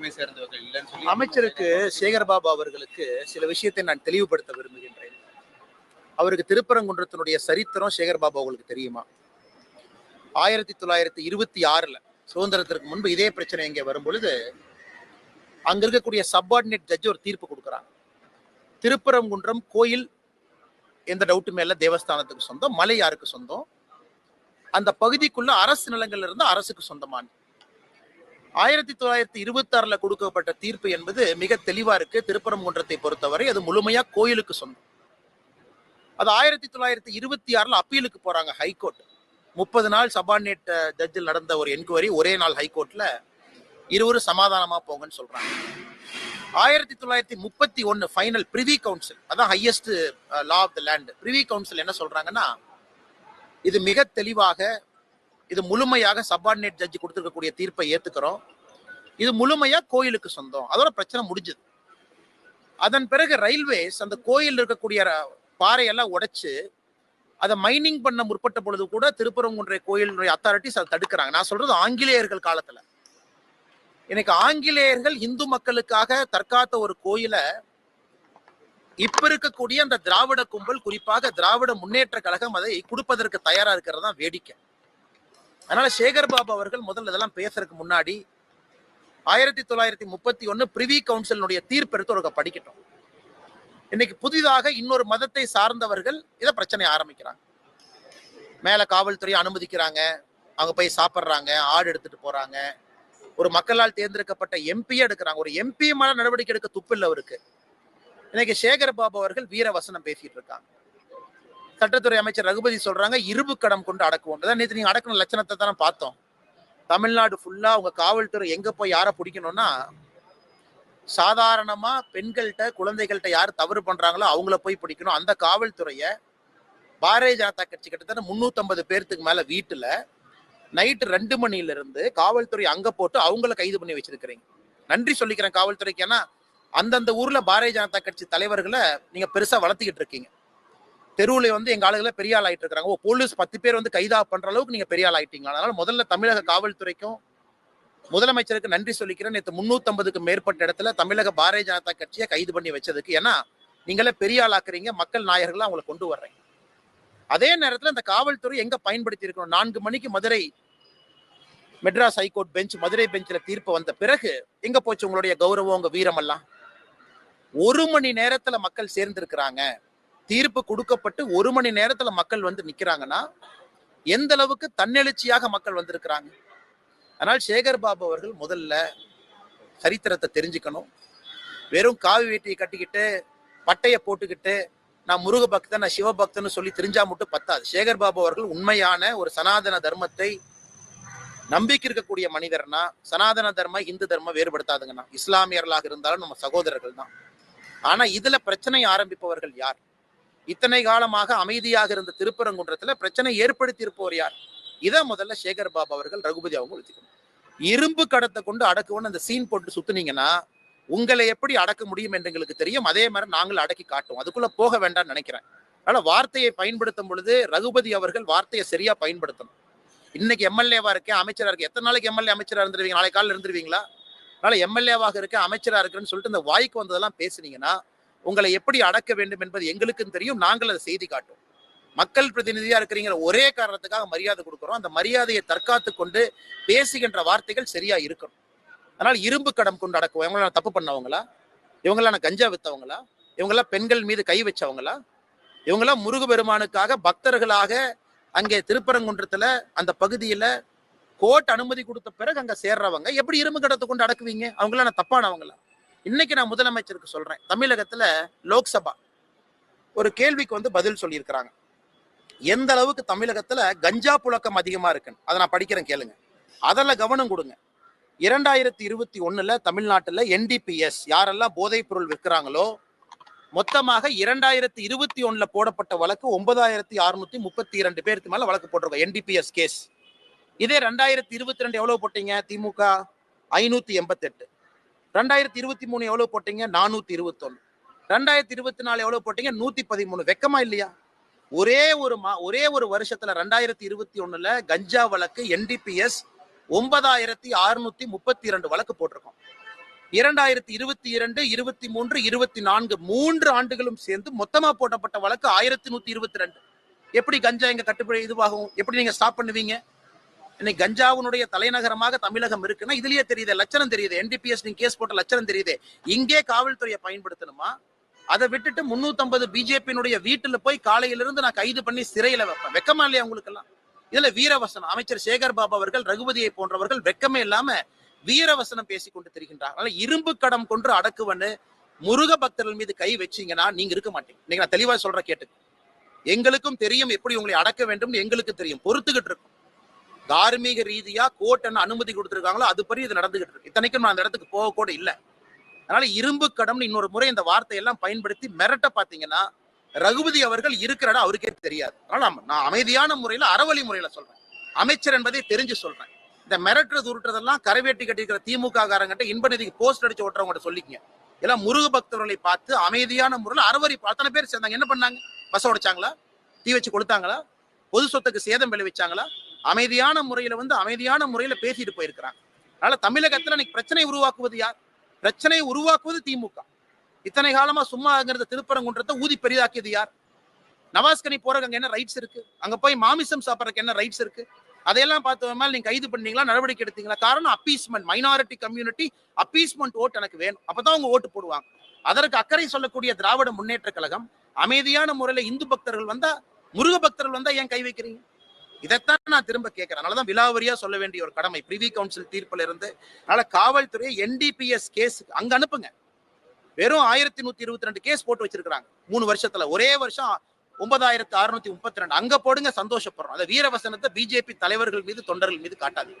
மட்டுமே சேர்ந்தவர்கள் இல்லைன்னு சொல்லி அமைச்சருக்கு சேகர்பாபு அவர்களுக்கு சில விஷயத்தை நான் தெளிவுபடுத்த விரும்புகின்றேன். அவருக்கு திருப்பரங்குன்றத்தினுடைய சரித்திரம் சேகர்பாபு அவர்களுக்கு தெரியுமா? ஆயிரத்தி தொள்ளாயிரத்தி இருபத்தி ஆறுல சுதந்திரத்திற்கு முன்பு இதே பிரச்சனை இங்கே வரும் பொழுது அங்க இருக்கக்கூடிய சப்பார்டினேட் ஜட்ஜ் ஒரு தீர்ப்பு கொடுக்குறாங்க. திருப்பரங்குன்றம் கோயில் எந்த டவுட்டுமே இல்லை தேவஸ்தானத்துக்கு சொந்தம் மலை யாருக்கு சொந்தம்? அந்த பகுதிக்குள்ள அரசு நிலங்கள்ல இருந்து அரசுக்கு சொந்தமான ஆயிரத்தி தொள்ளாயிரத்தி இருபத்தி ஆறுல கொடுக்கப்பட்ட தீர்ப்பு என்பது மிக தெளிவா இருக்கு. திருப்பரங்குன்றத்தை பொறுத்தவரை அது முழுமையா கோயிலுக்கு சொந்தம். அது ஆயிரத்தி தொள்ளாயிரத்தி இருபத்தி ஆறுல அப்பீலுக்கு போறாங்க ஹைகோர்ட். முப்பது நாள் சபார்டினேட் ஜட்ஜில் நடந்த ஒரு என்கொயரி ஒரே நாள் ஹைகோர்ட்ல இருவரும் சமாதானமா போங்கன்னு சொல்றாங்க. ஆயிரத்தி தொள்ளாயிரத்தி முப்பத்தி ஒன்னு ஃபைனல் பிரிவி கவுன்சில் அதான் highest law of the land privy council என்ன சொல்றாங்கன்னா இது மிக தெளிவாக இது முழுமையாக சப்பார்டினேட் ஜட்ஜி கொடுத்துருக்கக்கூடிய தீர்ப்பை ஏத்துக்கிறோம். இது முழுமையா கோயிலுக்கு சொந்தம். அதோட பிரச்சனை முடிஞ்சது. அதன் பிறகு ரயில்வேஸ் அந்த கோயில் இருக்கக்கூடிய பாறையெல்லாம் உடைச்சு அதை மைனிங் பண்ண முற்பட்ட பொழுது கூட திருப்பரங்குன்றை கோயிலினுடைய அத்தாரிட்டிஸ் அதை தடுக்கிறாங்க. நான் சொல்றது ஆங்கிலேயர்கள் காலத்துல. இன்னைக்கு ஆங்கிலேயர்கள் இந்து மக்களுக்காக தற்காத்த ஒரு கோயிலை இப்ப இருக்கக்கூடிய அந்த திராவிட கும்பல் குறிப்பாக திராவிட முன்னேற்ற கழகம் அதை கொடுப்பதற்கு தயாரா இருக்கிறது தான் வேடிக்கை. அதனால சேகர் பாபு அவர்கள் முதல்ல இதெல்லாம் பேசுறதுக்கு முன்னாடி ஆயிரத்தி தொள்ளாயிரத்தி முப்பத்தி ஒன்னு பிரிவி கவுன்சிலினுடைய தீர்ப்பு எடுத்து ஒரு படிக்கட்டும். இன்னைக்கு புதிதாக இன்னொரு மதத்தை சார்ந்தவர்கள் இதை பிரச்சனை ஆரம்பிக்கிறாங்க. மேல காவல்துறை அனுமதிக்கிறாங்க. அவங்க போய் சாப்பிட்றாங்க. ஆடு எடுத்துட்டு போறாங்க. ஒரு மக்களால் தேர்ந்தெடுக்கப்பட்ட எம்பியே எடுக்கிறாங்க. ஒரு எம்பி மேல நடவடிக்கை எடுக்க துப்பில்லை அவருக்கு. இன்னைக்கு சேகர் பாபு அவர்கள் வீர வசனம் பேசிட்டு இருக்காங்க. சட்டத்துறை அமைச்சர் ரகுபதி சொல்றாங்க இரும்பு கடம் கொண்டு அடக்குவோம். அதான் நேற்று நீங்க அடக்கணும் லட்சணத்தை தானே பார்த்தோம். தமிழ்நாடு ஃபுல்லா உங்க காவல்துறை எங்க போய் யாரை பிடிக்கணும்னா சாதாரணமா பெண்கள்கிட்ட குழந்தைகள்கிட்ட யார் தவறு பண்றாங்களோ அவங்கள போய் பிடிக்கணும். அந்த காவல்துறைய பாரதிய ஜனதா கட்சி கிட்டத்தட்ட முன்னூத்தம்பது பேர்த்துக்கு மேல வீட்டுல நைட்டு ரெண்டு மணில இருந்து காவல்துறை அங்க போட்டு அவங்கள கைது பண்ணி வச்சிருக்கிறீங்க. நன்றி சொல்லிக்கிறேன் காவல்துறைக்கு. ஏன்னா அந்தந்த ஊர்ல பாரதிய ஜனதா கட்சி தலைவர்களை நீங்க பெருசா வளர்த்திக்கிட்டு இருக்கீங்க. தெருவில் வந்து எங்க ஆளுகளை பெரிய ஆள் ஆயிட்டு இருக்காங்க. ஓ போலீஸ் பத்து பேர் வந்து கைதா பண்ற அளவுக்கு நீங்க பெரிய ஆள் ஆயிட்டீங்களா? அதனால முதல்ல தமிழக காவல்துறைக்கும் முதலமைச்சருக்கு நன்றி சொல்லிக்கிறேன். நேற்று முன்னூத்தம்பதுக்கு மேற்பட்ட இடத்துல தமிழக பாரதிய ஜனதா கட்சியை கைது பண்ணி வச்சதுக்கு. ஏன்னா நீங்களே பெரிய ஆளாக்குறீங்க மக்கள் நாயகர்களை அவங்களை கொண்டு வர்றீங்க. அதே நேரத்தில் இந்த காவல்துறை எங்க பயன்படுத்தி இருக்கணும்? நான்கு மணிக்கு Madurai Madras high court bench Madurai பெஞ்சில் தீர்ப்பு வந்த பிறகு எங்க போச்சு உங்களுடைய கௌரவம் உங்க வீரம் எல்லாம் ஒரு மணி நேரத்துல மக்கள் சேர்ந்திருக்கிறாங்க. தீர்ப்பு கொடுக்கப்பட்டு ஒரு மணி நேரத்துல மக்கள் வந்து நிக்கிறாங்கன்னா எந்த அளவுக்கு தன்னெழுச்சியாக மக்கள் வந்திருக்கிறாங்க? அதனால் சேகர் பாபு அவர்கள் முதல்ல சரித்திரத்தை தெரிஞ்சுக்கணும். வெறும் காவி வேட்டியை கட்டிக்கிட்டு பட்டையை போட்டுக்கிட்டு நான் முருக பக்தன் நான் சிவபக்தன்னு சொல்லி தெரிஞ்சா மட்டும் பத்தாது. சேகர் பாபு அவர்கள் உண்மையான ஒரு சனாதன தர்மத்தை நம்பிக்கை இருக்கக்கூடிய மனிதர்னா சனாதன தர்ம இந்து தர்மம் வேறுபடுத்தாதுங்கண்ணா. இஸ்லாமியர்களாக இருந்தாலும் நம்ம சகோதரர்கள் தான் ஆனா இதுல பிரச்சனை ஆரம்பிப்பவர்கள் யார்? இத்தனை காலமாக அமைதியாக இருந்த திருப்பரங்குன்றத்துல பிரச்சனை ஏற்படுத்தி இருப்பவர் யார்? இதை முதல்ல சேகர் பாபு அவர்கள் ரகுபதி அவங்க ஒழிச்சுக்கணும். இரும்பு கடத்தை கொண்டு அடக்குவோன்னு அந்த சீன் போட்டு சுத்துனீங்கன்னா உங்களை எப்படி அடக்க முடியும் என்று எங்களுக்கு தெரியும். அதே மாதிரி நாங்கள் அடக்கி காட்டுவோம். அதுக்குள்ள போக வேண்டாம்னு நினைக்கிறேன். அதனால வார்த்தையை பயன்படுத்தும் பொழுது ரகுபதி அவர்கள் வார்த்தையை சரியா பயன்படுத்தணும். இன்னைக்கு எம்எல்ஏவா இருக்கேன் அமைச்சரா இருக்கேன் எத்தனை நாளைக்கு எம்எல்ஏ அமைச்சரா இருந்துருவீங்க? நாளை காலில் இருந்துருவீங்களா? அதனால எம்எல்ஏவாக இருக்கேன் அமைச்சரா இருக்குன்னு சொல்லிட்டு இந்த வாய்க்கு வந்ததெல்லாம் பேசுனீங்கன்னா உங்களை எப்படி அடக்க வேண்டும் என்பது எங்களுக்கும் தெரியும். நாங்கள் அதை செய்தி காட்டும் மக்கள் பிரதிநிதியா இருக்கிறீங்கிற ஒரே காரணத்துக்காக மரியாதை கொடுக்குறோம். அந்த மரியாதையை தற்காத்து கொண்டு பேசுகின்ற வார்த்தைகள் சரியா இருக்கணும். அதனால் இரும்பு கடம் கொண்டு அடக்குவோம் இவங்களாம் தப்பு பண்ணவங்களா? இவங்களா நான் கஞ்சா வித்தவங்களா? இவங்கெல்லாம் பெண்கள் மீது கை வச்சவங்களா? இவங்கெல்லாம் முருகபெருமானுக்காக பக்தர்களாக அங்கே திருப்பரங்குன்றத்துல அந்த பகுதியில கோர்ட் அனுமதி கொடுத்த பிறகு அங்க சேர்றவங்க. எப்படி இரும்பு கடத்தை கொண்டு அடக்குவீங்க? அவங்களாம் நான் தப்பானவங்களா? இன்னைக்கு நான் முதலமைச்சருக்கு சொல்றேன். தமிழகத்துல லோக்சபா ஒரு கேள்விக்கு வந்து பதில் சொல்லியிருக்கிறாங்க. எந்த அளவுக்கு தமிழகத்துல கஞ்சா புழக்கம் அதிகமா இருக்குன்னு? அதை நான் படிக்கிறேன் கேளுங்க. அதில் கவனம் கொடுங்க. இரண்டாயிரத்தி இருபத்தி ஒண்ணுல தமிழ்நாட்டுல என்டிபிஎஸ் யாரெல்லாம் போதைப் பொருள் விற்கிறாங்களோ மொத்தமாக இரண்டாயிரத்தி இருபத்தி ஒண்ணுல போடப்பட்ட வழக்கு ஒன்பதாயிரத்தி அறுநூத்தி முப்பத்தி இரண்டு பேருக்கு மேல வழக்கு போட்டிருக்கோம் என்டிபிஎஸ் கேஸ் இதே ரெண்டாயிரத்தி இருபத்தி ரெண்டு எவ்வளவு போட்டீங்க திமுக? ஐநூத்தி எண்பத்தெட்டு. ரெண்டாயிரத்தி இருபத்தி மூணு எவ்வளவு போட்டீங்க? நானூத்தி இருபத்தொன்னு. ரெண்டாயிரத்தி இருபத்தி நாலு எவ்வளவு போட்டீங்க? நூத்தி பதிமூணு. வெக்கமா இல்லையா? ஒரே ஒரு மா ஒரே ஒரு வருஷத்துல ரெண்டாயிரத்தி இருபத்தி ஒண்ணுல கஞ்சா வழக்கு என்டிபிஎஸ் ஒன்பதாயிரத்தி அறுநூத்தி முப்பத்தி இரண்டு வழக்கு போட்டிருக்கோம். இரண்டாயிரத்தி இருபத்தி இரண்டு இருபத்தி மூன்று இருபத்தி நான்கு மூன்று ஆண்டுகளும் சேர்ந்து மொத்தமா போடப்பட்ட வழக்கு ஆயிரத்தி நூத்தி இருபத்தி ரெண்டு. எப்படி கஞ்சா எங்க கட்டுப்படி இதுவாகும்? எப்படி நீங்க ஸ்டாப் பண்ணுவீங்க? இன்னைக்கு கஞ்சாவுனுடைய தலைநகரமாக தமிழகம் இருக்குன்னா இதுலயே தெரியுது லட்சணம் தெரியுது. என்டிபிஎஸ் நீங்க கேஸ் போட்ட லட்சணம் தெரியுது. இங்கே காவல்துறையை பயன்படுத்தணுமா? அதை விட்டுட்டு 350 பிஜேபியினுடைய வீட்டுல போய் காலையில இருந்து நான் கைது பண்ணி சிறையில வைப்பேன். வெக்கமா இல்லையா உங்களுக்கு எல்லாம் இதுல வீரவசனம். அமைச்சர் சேகர் பாபு அவர்கள் ரகுபதியை போன்றவர்கள் வெக்கமே இல்லாம வீரவசனம் பேசிக் கொண்டு திரிகின்றார். அதனால இரும்பு கடம் கொன்று அடக்குவன்னு முருக பக்தர்கள் மீது கை வச்சீங்கன்னா நீங்க இருக்க மாட்டீங்க. நீங்க நான் தெளிவா சொல்ற கேட்டு எங்களுக்கும் தெரியும் எப்படி உங்களை அடக்க வேண்டும் எங்களுக்கு தெரியும். பொறுத்துக்கிட்டு இருக்கும். தார்மீக ரீதியா கோர்ட் என்ன அனுமதி கொடுத்திருக்காங்களோ அதுபடி இது நடந்துகிட்டு இருக்கு. இத்தனைக்கும் நான் அந்த இடத்துக்கு போக கூட இல்லை. அதனால இரும்பு கடம்னு இன்னொரு முறை இந்த வார்த்தையெல்லாம் பயன்படுத்தி மிரட்ட பாத்தீங்கன்னா ரகுபதி அவர்கள் இருக்கிற இடம் அவருக்கே தெரியாது. அதனால நான் அமைதியான முறையில அறவழி முறையில சொல்றேன். அமைச்சர் என்பதை தெரிஞ்சு சொல்றேன். இந்த மிரட்டுறது உருட்டுறதெல்லாம் கரைவேட்டி கட்டிருக்கிற திமுக காரங்கிட்ட இன்ப நிதிக்கு போஸ்ட் அடிச்சு ஓட்டுறவங்க சொல்லிக்கங்க. எல்லாம் முருக பக்தர்களை பார்த்து அமைதியான முறையில் அறவழி அத்தனை பேர் சேர்ந்தாங்க. என்ன பண்ணாங்க? பஸ் உடைச்சாங்களா? தீ வச்சு கொடுத்தாங்களா பொது சொத்துக்கு சேதம் விளைவிச்சாங்களா? அமைதியான முறையில வந்து அமைதியான முறையில பேசிட்டு போயிருக்கிறாங்க. அதனால தமிழகத்துல இன்னைக்கு பிரச்சனை உருவாக்குவது யார்? பிரச்சனையை உருவாக்குவது திமுக. இத்தனை காலமா சும்மா இருக்கிற திருப்பரங்குன்றத்தை ஊதி பெரிதாக்கியது யார்? நவாஸ்கனி போறதுக்கு அங்க என்ன ரைட்ஸ் இருக்கு? அங்க போய் மாமிசம் சாப்பிடறதுக்கு என்ன ரைட்ஸ் இருக்கு? அதையெல்லாம் பார்த்த மேல நீங்க கைது பண்ணீங்களா? நடவடிக்கை எடுத்தீங்களா? காரணம் அப்பீஸ்மெண்ட் மைனாரிட்டி கம்யூனிட்டி அப்பீஸ்மெண்ட் ஓட்டு எனக்கு வேணும். அப்பதான் அவங்க ஓட்டு போடுவாங்க. அதற்கு அக்கறை சொல்லக்கூடிய திராவிட முன்னேற்ற கழகம் அமைதியான முறையில இந்து பக்தர்கள் வந்தா முருக பக்தர்கள் வந்தா ஏன் கை வைக்கிறீங்க? இதைத்தான் நான் திரும்ப கேட்கிறேன் அதனாலதான் விலாவரியா சொல்ல வேண்டிய ஒரு கடமை. பிரிவி கவுன்சில் தீர்ப்புல இருந்து அதனால காவல்துறை என்டிபிஎஸ் கேஸ் அங்க அனுப்புங்க. வெறும் ஆயிரத்தி நூத்தி இருபத்தி ரெண்டு கேஸ் போட்டு வச்சிருக்காங்க மூணு வருஷத்துல. ஒரே வருஷம் ஒன்பதாயிரத்து அறுநூத்தி முப்பத்தி ரெண்டு. அங்க போடுங்க சந்தோஷப்படுறோம். அந்த வீரவசனத்தை பிஜேபி தலைவர்கள் மீது தொண்டர்கள் மீது காட்டாது